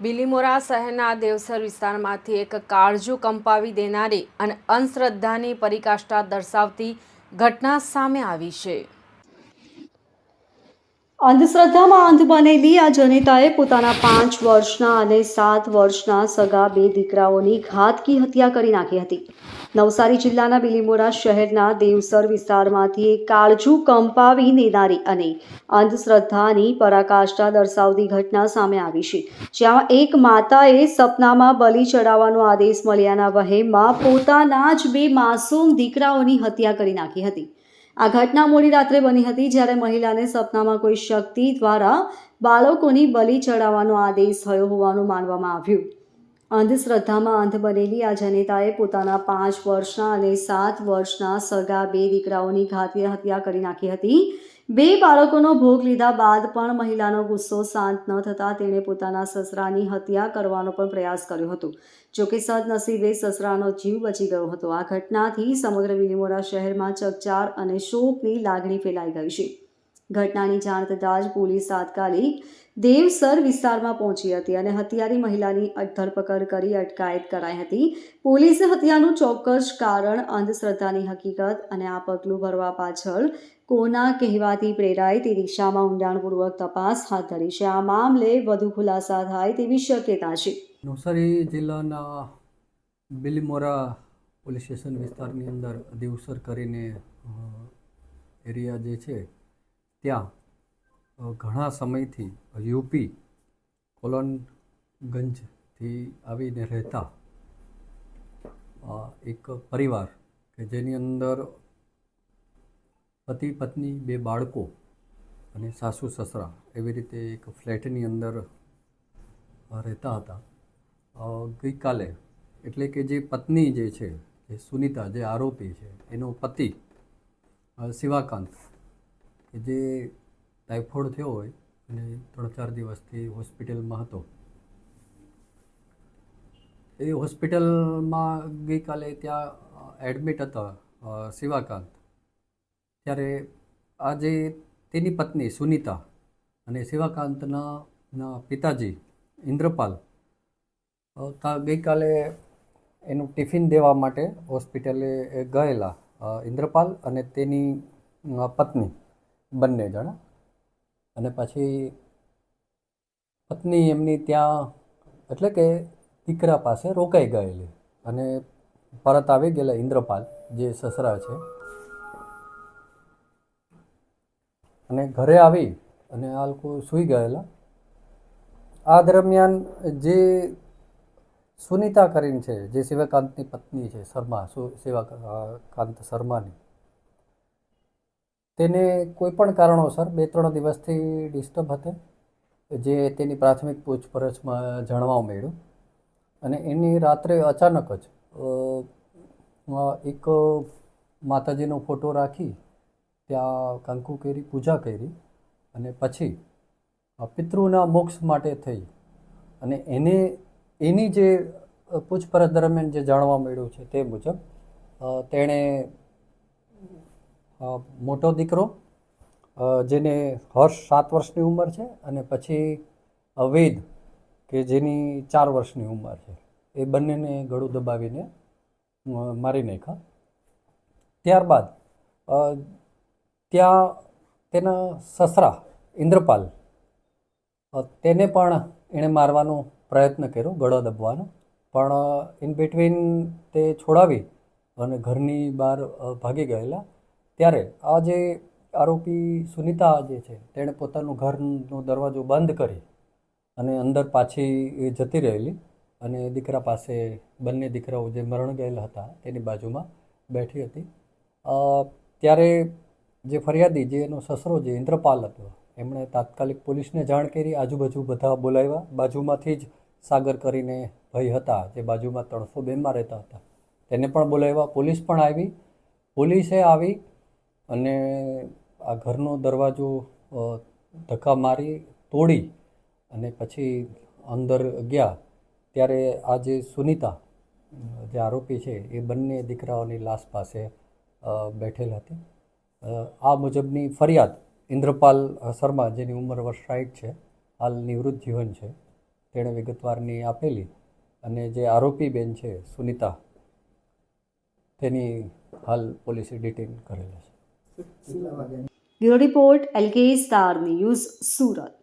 બિલીમોરા શહેરના દેવસર વિસ્તારમાંથી એક કાળજુ કંપાવી દેનારી અને અંધશ્રદ્ધાની પરિકાષ્ઠા દર્શાવતી ઘટના સામે આવી છે. અંધશ્રદ્ધામાં અંધ બનેલી આ જનિતાએ પોતાના પાંચ વર્ષના અને સાત વર્ષના સગા બે દીકરાઓની ઘાતકી હત્યા કરી નાખી હતી. નવસારી જિલ્લાના બિલીમોરા શહેરના દેવસર વિસ્તારમાંથી એક કાળજુ કંપાવી દેનારી અને અંધશ્રદ્ધાની પરાકાષ્ઠા દર્શાવતી ઘટના સામે આવી છે. જ્યાં એક માતાએ સપનામાં બલિ ચડાવવાનો આદેશ મળ્યાના વહેમાં પોતાના જ બે માસૂમ દીકરાઓની હત્યા કરી નાખી હતી. આ ઘટના મોડી રાત્રે બની હતી જ્યારે મહિલાને સપનામાં કોઈ શક્તિ દ્વારા બાળકોની બલિ ચડાવવાનો આદેશ થયો હોવાનું માનવામાં આવ્યું. અંધશ્રદ્ધામાં અંધ બનેલી આ જનેતાએ પોતાના પાંચ વર્ષના અને સાત વર્ષના સગા બે દીકરાઓની ઘાતી હત્યા કરી નાખી હતી. બે બાળકોનો ભોગ લીધા બાદ પણ મહિલાનો ગુસ્સો શાંત ન થતાં તેણે પોતાના સસરાની હત્યા કરવાનો પણ પ્રયાસ કર્યો હતો. જોકે સદનસીબે સસરાનો જીવ બચી ગયો હતો. આ ઘટનાથી સમગ્ર બિલીમોરા શહેરમાં ચકચાર અને શોકની લાગણી ફેલાઈ ગઈ છે. ઘટનાની જાણ થતાં જ પોલીસ તાત્કાલિક દેવસર વિસ્તારમાં પહોંચી હતી અને હત્યારી મહિલાની ધરપકડ કરી અટકાયત કરાઈ હતી. પોલીસે હત્યાનું ચોક્કસ કારણ અંધશ્રદ્ધાની હકીકત અને આ પગલું ભરવા પાછળ કોના કહેવાથી પ્રેરાય તે દિશામાં ઊંડાણપૂર્વક તપાસ હાથ ધરી છે. આ મામલે વધુ ખુલાસા થાય તેવી શક્યતા છે. નવસારી જિલ્લાના બિલીમોરા પોલીસ સ્ટેશન વિસ્તારની અંદર દેવસર કરીને એરિયા જે છે, ત્યાં ઘણા સમયથી યુપી કોલોનગંજથી આવીને રહેતા એક પરિવાર કે જેની અંદર પતિ, પત્ની, બે બાળકો અને સાસુ, સસરા એવી રીતે એક ફ્લેટની અંદર રહેતા હતા. ગઈકાલે એટલે કે જે પત્ની જે છે, જે સુનિતા, જે આરોપી છે, એનો પતિ શિવાકાંત, કે જે ટાઇફોઇડ થયો હોય અને ત્રણ ચાર દિવસથી હોસ્પિટલમાં હતો. એ હોસ્પિટલમાં ગઈકાલે ત્યાં એડમિટ હતા શિવાકાંત. ત્યારે આજે તેની પત્ની સુનિતા અને શિવાકાંતના પિતાજી ઇન્દ્રપાલ ગઈકાલે એનું ટિફિન દેવા માટે હોસ્પિટલે ગયેલા ઇન્દ્રપાલ અને તેની પત્ની બંને જણા. અને પછી પત્ની એમની ત્યાં એટલે કે દીકરા પાસે રોકાઈ ગયેલી અને પરત આવી ગયેલા ઇન્દ્રપાલ, જે સસરા છે અને ઘરે આવી અને આ લોકો સૂઈ ગયેલા. આ દરમિયાન જે સુનિતા કરીને છે, જે શિવકાંતની પત્ની છે, શર્મા, સુ, શિવકાંત શર્માની, તેને કોઈ પણ કારણોસર બે ત્રણ દિવસથી ડિસ્ટર્બ હતી, જે તેની પ્રાથમિક પૂછપરછમાં જાણવા મળ્યું. અને એની રાત્રે અચાનક જ એક માતાજીનો ફોટો રાખી ત્યાં કંકુ કરી, પૂજા કરી અને પછી પિતૃના મોક્ષ માટે થઈ. અને એને, એની જે પૂછપરછ દરમિયાન જે જાણવા મળ્યું છે તે મુજબ તેણે મોટો દીકરો જેને હર્ષ સાત વર્ષની ઉંમર છે અને પછી વેદ કે જેની ચાર વર્ષની ઉંમર છે. એ બંનેને ગળું દબાવીને મારી નાખ્યા. ત્યારબાદ ત્યાં તેના સસરા ઇન્દ્રપાલ તેને પણ એણે મારવાનો પ્રયત્ન કર્યો, ગળો દબવાનો પણ ઇન બિટવીન તે છોડાવી અને ઘરની બહાર ભાગી ગયેલા. ત્યારે આ જે આરોપી સુનિતા જે છે, તેણે પોતાનું ઘરનો દરવાજો બંધ કરી અને અંદર પાછી જતી રહેલી અને દીકરા પાસે, બંને દીકરાઓ જે મરણ ગયેલા હતા, તેની બાજુમાં બેઠી હતી. ત્યારે જે ફરિયાદી, જે એનો સસરો જે ઇન્દ્રપાલ હતો, એમણે તાત્કાલિક પોલીસને જાણ કરી, આજુબાજુ બધા બોલાવ્યા. બાજુમાંથી જ સાગર કરીને ભાઈ હતા, જે બાજુમાં ત્રણસો બેમાં રહેતા હતા. તેને પણ બોલાવ્યા. પોલીસ પણ આવી. પોલીસે આવી અને આ ઘરનો દરવાજો ધક્કા મારી તોડી અને પછી અંદર ગયા. ત્યારે આ જે સુનિતા, જે આરોપી છે, એ બંને દીકરાઓની લાશ પાસે બેઠેલ હતી. આ મુજબની ફરિયાદ ઇન્દ્રપાલ શર્મા, જેની ઉંમર વર્ષ સાઠ છે હાલ નિવૃત્ત જીવન છે. તેણે વિગતવારની આપેલી અને જે આરોપી બેન છે, સુનિતા, તેની હાલ પોલીસે ડિટેન કરેલા છે. Report, L K star news, Surat.